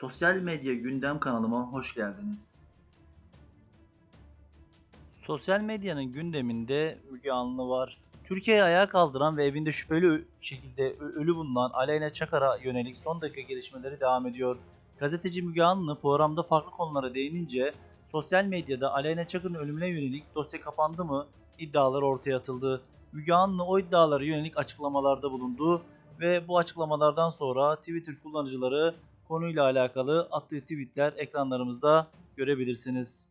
Sosyal medya gündem kanalıma hoş geldiniz. Sosyal medyanın gündeminde Müge Anlı var. Türkiye'yi ayağa kaldıran ve evinde şüpheli şekilde ölü bulunan Aleyna Çakar'a yönelik son dakika gelişmeleri devam ediyor. Gazeteci Müge Anlı programda farklı konulara değinince sosyal medyada Aleyna Çakır'ın ölümüne yönelik dosya kapandı mı iddialar ortaya atıldı. Müge Anlı o iddialara yönelik açıklamalarda bulundu ve bu açıklamalardan sonra Twitter kullanıcıları konuyla alakalı attığı tweetler ekranlarımızda görebilirsiniz.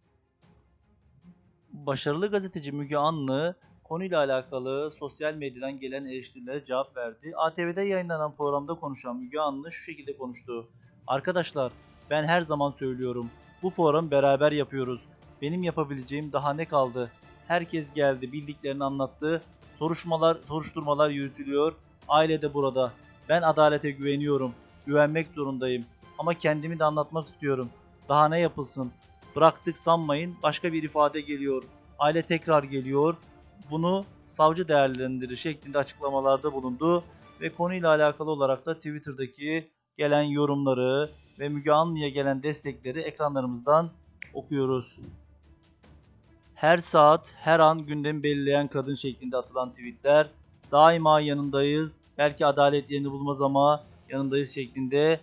Başarılı gazeteci Müge Anlı konuyla alakalı sosyal medyadan gelen eleştirilere cevap verdi. ATV'de yayınlanan programda konuşan Müge Anlı şu şekilde konuştu. Arkadaşlar ben her zaman söylüyorum. Bu programı beraber yapıyoruz. Benim yapabileceğim daha ne kaldı? Herkes geldi, bildiklerini anlattı. Soruşmalar, soruşturmalar yürütülüyor. Aile de burada. Ben adalete güveniyorum. Güvenmek zorundayım. Ama kendimi de anlatmak istiyorum. Daha ne yapılsın? Bıraktık sanmayın. Başka bir ifade geliyor. Aile tekrar geliyor. Bunu savcı değerlendirir şeklinde açıklamalarda bulundu. Ve konuyla alakalı olarak da Twitter'daki gelen yorumları ve Müge Anlı'ya gelen destekleri ekranlarımızdan okuyoruz. Her saat, her an gündemi belirleyen kadın şeklinde atılan tweetler. Daima yanındayız. Belki adalet yerini bulmaz ama yanındayız şeklinde.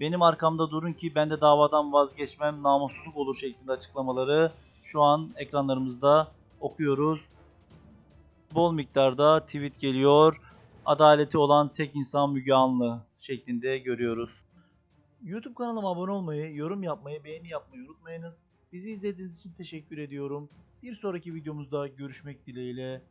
Benim arkamda durun ki ben de davadan vazgeçmem namussuzluk olur şeklinde açıklamaları şu an ekranlarımızda okuyoruz. Bol miktarda tweet geliyor. Adaleti olan tek insan Müge Anlı şeklinde görüyoruz. YouTube kanalıma abone olmayı, yorum yapmayı, beğeni yapmayı unutmayınız. Bizi izlediğiniz için teşekkür ediyorum. Bir sonraki videomuzda görüşmek dileğiyle.